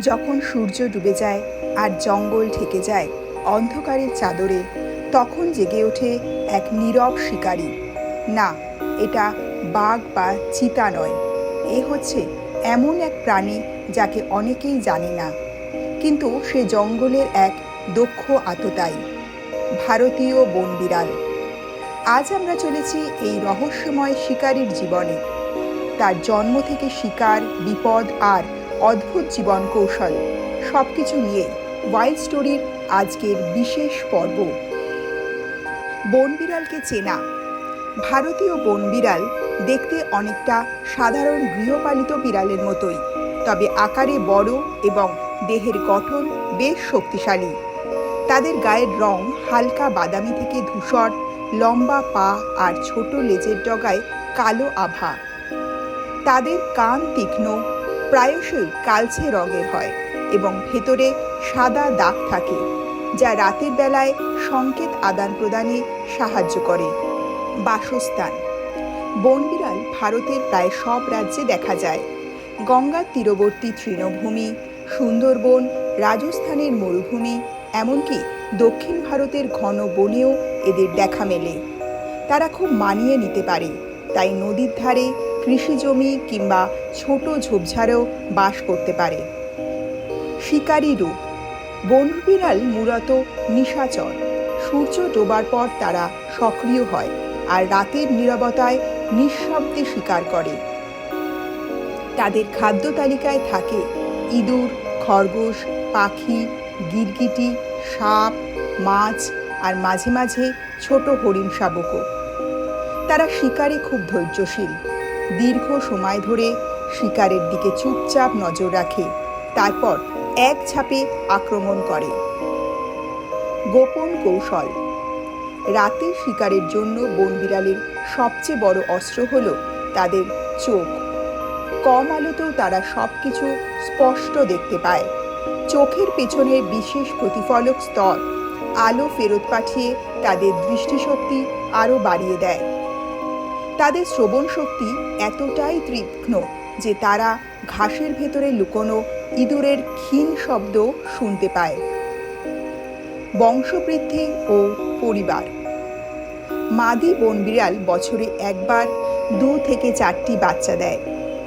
যখন সূর্য ডুবে যায় আর জঙ্গল ঢেকে যায় অন্ধকারের চাদরে, তখন জেগে ওঠে এক নীরব শিকারী। না, এটা বাঘ বা চিতা নয়। এ হচ্ছে এমন এক প্রাণী যাকে অনেকেই জানে না। কিন্তু সে জঙ্গলের এক দক্ষ আততায়ী, ভারতীয় বনবিড়াল আজ আমরা চলেছি এই রহস্যময় শিকারীর জীবনে। তার জন্ম থেকে শিকার, বিপদ আর অদ্ভুত জীবন কৌশল সব কিছু নিয়ে ওয়াইল্ড স্টোরির আজকের বিশেষ পর্ব। বনবিড়ালকে চেনা। ভারতীয় বনবিড়াল দেখতে অনেকটা সাধারণ গৃহপালিত বিড়ালের মতোই, তবে আকারে বড় এবং দেহের গঠন বেশ শক্তিশালী। তাদের গায়ের রং হালকা বাদামি থেকে ধূসর, লম্বা পা আর ছোট লেজের ডগায় কালো আভা। তাদের কান তীক্ষ্ণ প্রায়শই কালচে রঙের হয় এবং ভেতরে সাদা দাগ থাকে, যা রাতের বেলায় সংকেত আদান প্রদানে সাহায্য করে। বাসস্থান, বনবিড়াল ভারতের প্রায় সব রাজ্যে দেখা যায়। গঙ্গার তীরবর্তী তৃণভূমি, সুন্দরবন, রাজস্থানের মরুভূমি, এমনকি দক্ষিণ ভারতের ঘন বনেও এদের দেখা মেলে। তারা খুব মানিয়ে নিতে পারে। তাই নদীর ধারে কৃষিজমি কিংবা ছোট ঝোপঝাড়েও বাস করতে পারে। শিকারী রূপ। বনবিড়াল মূলত নিশাচর। সূর্য ডোবার পর তারা সক্রিয় হয় আর রাতের নীরবতায় নিঃশব্দে শিকার করে। তাদের খাদ্য তালিকায় থাকে ইঁদুর, খরগোশ, পাখি, গিরগিটি, সাপ, মাছ আর মাঝে মাঝে ছোট হরিণ শাবকও। তারা শিকারে খুব ধৈর্যশীল। দীর্ঘ সময় ধরে শিকারের দিকে চুপচাপ নজর রাখে, তারপর এক ছাপে আক্রমণ করে। গোপন কৌশল। রাতে শিকারের জন্য বনবিড়ালের সবচেয়ে বড় অস্ত্র হলো তাদের চোখ। কম আলোতেও তারা সব কিছু স্পষ্ট দেখতে পায়। চোখের পেছনের বিশেষ প্রতিফলক স্তর, আলো ফেরত পাঠিয়ে তাদের দৃষ্টিশক্তি আরও বাড়িয়ে দেয়। তাদের শ্রবণ শক্তি এতটাই তীক্ষ্ণ যে তারা ঘাসের ভেতরে লুকোনো ইঁদুরের ক্ষীণ শব্দ শুনতে পায়। বংশবৃদ্ধি ও পরিবার। মাদি বনবিড়াল বছরে একবার দু থেকে চারটি বাচ্চা দেয়।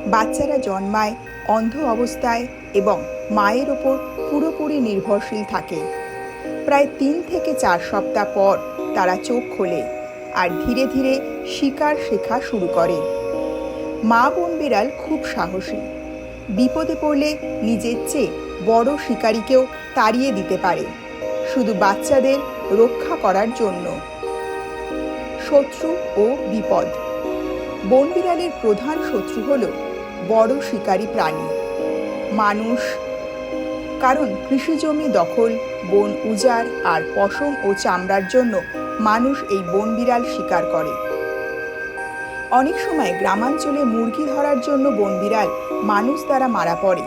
বাচ্চারা জন্মায় অন্ধ অবস্থায় এবং মায়ের ওপর পুরোপুরি নির্ভরশীল থাকে। প্রায় তিন থেকে চার সপ্তাহ পর তারা চোখ খোলে। আর ধীরে ধীরে শিকার শেখা শুরু করে। মা বোন বিড়াল খুব সাহসী। বিপদে পড়লে নিজের চেয়ে বড় শিকারীকেও তাড়িয়ে দিতে পারে, শুধু বাচ্চাদের রক্ষা করার জন্য। শত্রু ও বিপদ। বন বিড়ালের প্রধান শত্রু হল বড় শিকারী প্রাণী। মানুষ, কারণ কৃষিজমি দখল, বন উজাড় আর পশম ও চামড়ার জন্য মানুষ এই বন বিড়াল শিকার করে। অনেক সময় গ্রামাঞ্চলে মুরগি ধরার জন্য বন বিড়াল মানুষ দ্বারা মারা পড়ে,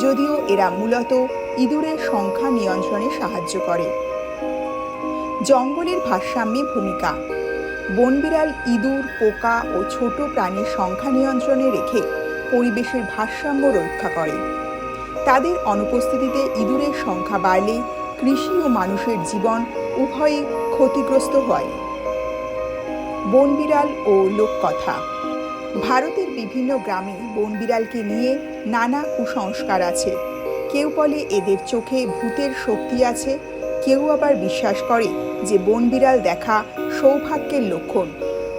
যদিও এরা মূলত ইঁদুরের সংখ্যা নিয়ন্ত্রণে সাহায্য করে। জঙ্গলের ভারসাম্যে ভূমিকা। বনবিড়াল ইঁদুর, পোকা ও ছোট প্রাণীর সংখ্যা নিয়ন্ত্রণে রেখে পরিবেশের ভারসাম্য রক্ষা করে। তাদের অনুপস্থিতিতে ইঁদুরের সংখ্যা বাড়লে কৃষি ও মানুষের জীবন উভয়ই ক্ষতিগ্রস্ত হয়। বনবিড়াল ও লোককথা। ভারতের বিভিন্ন গ্রামে বনবিড়ালকে নিয়ে নানা কুসংস্কার আছে। কেউ বলে এদের চোখে ভূতের শক্তি আছে, কেউ আবার বিশ্বাস করে যে বনবিড়াল দেখা সৌভাগ্যের লক্ষণ।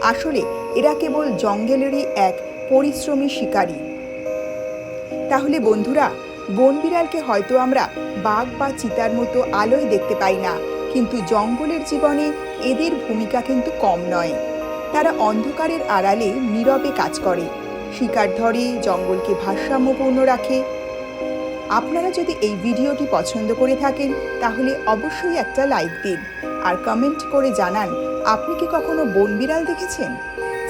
আসলে এরা কেবল জঙ্গলেরই এক পরিশ্রমী শিকারী। তাহলে বন্ধুরা, বনবিড়ালকে হয়তো আমরা বাঘ বা চিতার মতো আলোয় দেখতে পাই না। কিন্তু জঙ্গলের জীবনে এদের ভূমিকা কিন্তু কম নয়। তারা অন্ধকারের আড়ালে নীরবে কাজ করে, শিকার ধরে, জঙ্গলকে ভারসাম্যপূর্ণ রাখে। আপনারা যদি এই ভিডিওটি পছন্দ করে থাকেন, তাহলে অবশ্যই একটা লাইক দিন আর কমেন্ট করে জানান, আপনি কি কখনো বনবিড়াল দেখেছেন?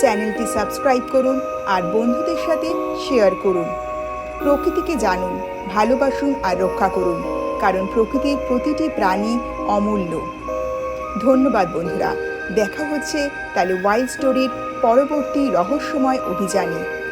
চ্যানেলটি সাবস্ক্রাইব করুন আর বন্ধুদের সাথে শেয়ার করুন। প্রকৃতিকে জানুন, ভালোবাসুন আর রক্ষা করুন, কারণ প্রকৃতির প্রতিটি প্রাণী অমূল্য। ধন্যবাদ বন্ধুরা। দেখা হচ্ছে তাহলে ওয়াইল্ড স্টোরির পরবর্তী রহস্যময় অভিযানে।